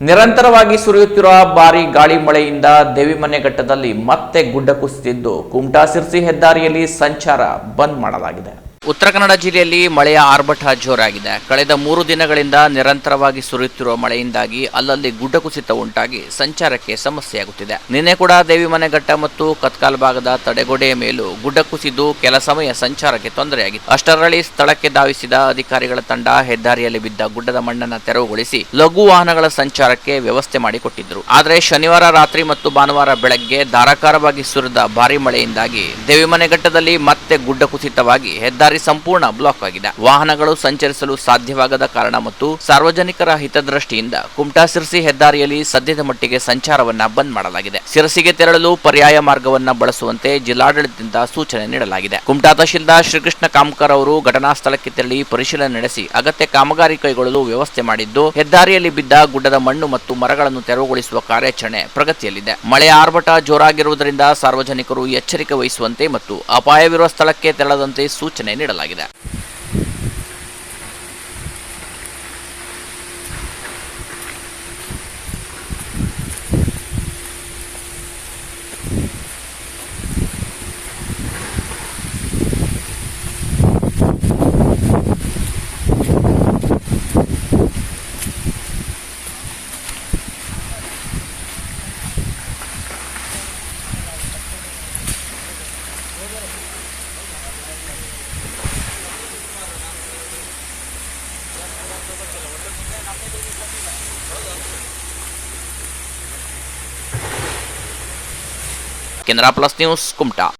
ನಿರಂತರವಾಗಿ ಸುರಿಯುತ್ತಿರುವ ಭಾರಿ ಗಾಳಿ ಮಳೆಯಿಂದ ದೇವಿಮನೆ ಘಟ್ಟದಲ್ಲಿ ಮತ್ತೆ ಗುಡ್ಡ ಕುಸಿದಿದ್ದು, ಕುಮಟಾ ಸಿರ್ಸಿ ಹೆದ್ದಾರಿಯಲ್ಲಿ ಸಂಚಾರ ಬಂದ್ ಮಾಡಲಾಗಿದೆ. ಉತ್ತರ ಕನ್ನಡ ಜಿಲ್ಲೆಯಲ್ಲಿ ಮಳೆಯ ಆರ್ಭಟ ಜೋರಾಗಿದೆ. ಕಳೆದ ಮೂರು ದಿನಗಳಿಂದ ನಿರಂತರವಾಗಿ ಸುರಿಯುತ್ತಿರುವ ಮಳೆಯಿಂದಾಗಿ ಅಲ್ಲಲ್ಲಿ ಗುಡ್ಡ ಕುಸಿತ ಉಂಟಾಗಿ ಸಂಚಾರಕ್ಕೆ ಸಮಸ್ಯೆಯಾಗುತ್ತಿದೆ. ನಿನ್ನೆ ಕೂಡ ದೇವಿಮನೆಘಟ್ಟ ಮತ್ತು ಕತ್ಕಾಲ್ ಭಾಗದ ತಡೆಗೋಡೆಯ ಮೇಲೂ ಗುಡ್ಡ ಕುಸಿದು ಕೆಲ ಸಮಯ ಸಂಚಾರಕ್ಕೆ ತೊಂದರೆಯಾಗಿತ್ತು. ಅಷ್ಟರಲ್ಲಿ ಸ್ಥಳಕ್ಕೆ ಧಾವಿಸಿದ ಅಧಿಕಾರಿಗಳ ತಂಡ ಹೆದ್ದಾರಿಯಲ್ಲಿ ಬಿದ್ದ ಗುಡ್ಡದ ಮಣ್ಣನ್ನು ತೆರವುಗೊಳಿಸಿ ಲಘು ವಾಹನಗಳ ಸಂಚಾರಕ್ಕೆ ವ್ಯವಸ್ಥೆ ಮಾಡಿಕೊಟ್ಟಿದ್ದರು ಆದರೆ ಶನಿವಾರ ರಾತ್ರಿ ಮತ್ತು ಭಾನುವಾರ ಬೆಳಗ್ಗೆ ಧಾರಾಕಾರವಾಗಿ ಸುರಿದ ಭಾರಿ ಮಳೆಯಿಂದಾಗಿ ದೇವಿಮನೆ ಘಟ್ಟದಲ್ಲಿ ಮತ್ತೆ ಗುಡ್ಡ ಕುಸಿತವಾಗಿ ಹೆದ್ದಾರಿ ಸಂಪೂರ್ಣ ಬ್ಲಾಕ್ ಆಗಿದೆ. ವಾಹನಗಳು ಸಂಚರಿಸಲು ಸಾಧ್ಯವಾಗದ ಕಾರಣ ಮತ್ತು ಸಾರ್ವಜನಿಕರ ಹಿತದೃಷ್ಟಿಯಿಂದ ಕುಮಟಾ ಸಿರ್ಸಿ ಹೆದ್ದಾರಿಯಲ್ಲಿ ಸದ್ಯದ ಮಟ್ಟಿಗೆ ಸಂಚಾರವನ್ನ ಬಂದ್ ಮಾಡಲಾಗಿದೆ. ಸಿರಸಿಗೆ ತೆರಳಲು ಪರ್ಯಾಯ ಮಾರ್ಗವನ್ನ ಬಳಸುವಂತೆ ಜಿಲ್ಲಾಡಳಿತದಿಂದ ಸೂಚನೆ ನೀಡಲಾಗಿದೆ. ಕುಮಟಾ ತಹಶೀಲ್ದಾರ್ ಶ್ರೀಕೃಷ್ಣ ಕಾಮಕರ್ ಅವರು ಘಟನಾ ಸ್ಥಳಕ್ಕೆ ತೆರಳಿ ಪರಿಶೀಲನೆ ನಡೆಸಿ ಅಗತ್ಯ ಕಾಮಗಾರಿ ಕೈಗೊಳ್ಳಲು ವ್ಯವಸ್ಥೆ ಮಾಡಿದ್ದು, ಹೆದ್ದಾರಿಯಲ್ಲಿ ಬಿದ್ದ ಗುಡ್ಡದ ಮಣ್ಣು ಮತ್ತು ಮರಗಳನ್ನು ತೆರವುಗೊಳಿಸುವ ಕಾರ್ಯಾಚರಣೆ ಪ್ರಗತಿಯಲ್ಲಿದೆ. ಮಳೆ ಆರ್ಭಟ ಜೋರಾಗಿರುವುದರಿಂದ ಸಾರ್ವಜನಿಕರು ಎಚ್ಚರಿಕೆ ವಹಿಸುವಂತೆ ಮತ್ತು ಅಪಾಯವಿರುವ ಸ್ಥಳಕ್ಕೆ ತೆರಳದಂತೆ ಸೂಚನೆ ನೀಡಲಾಗಿದೆ. Kendra Plus News Kumta.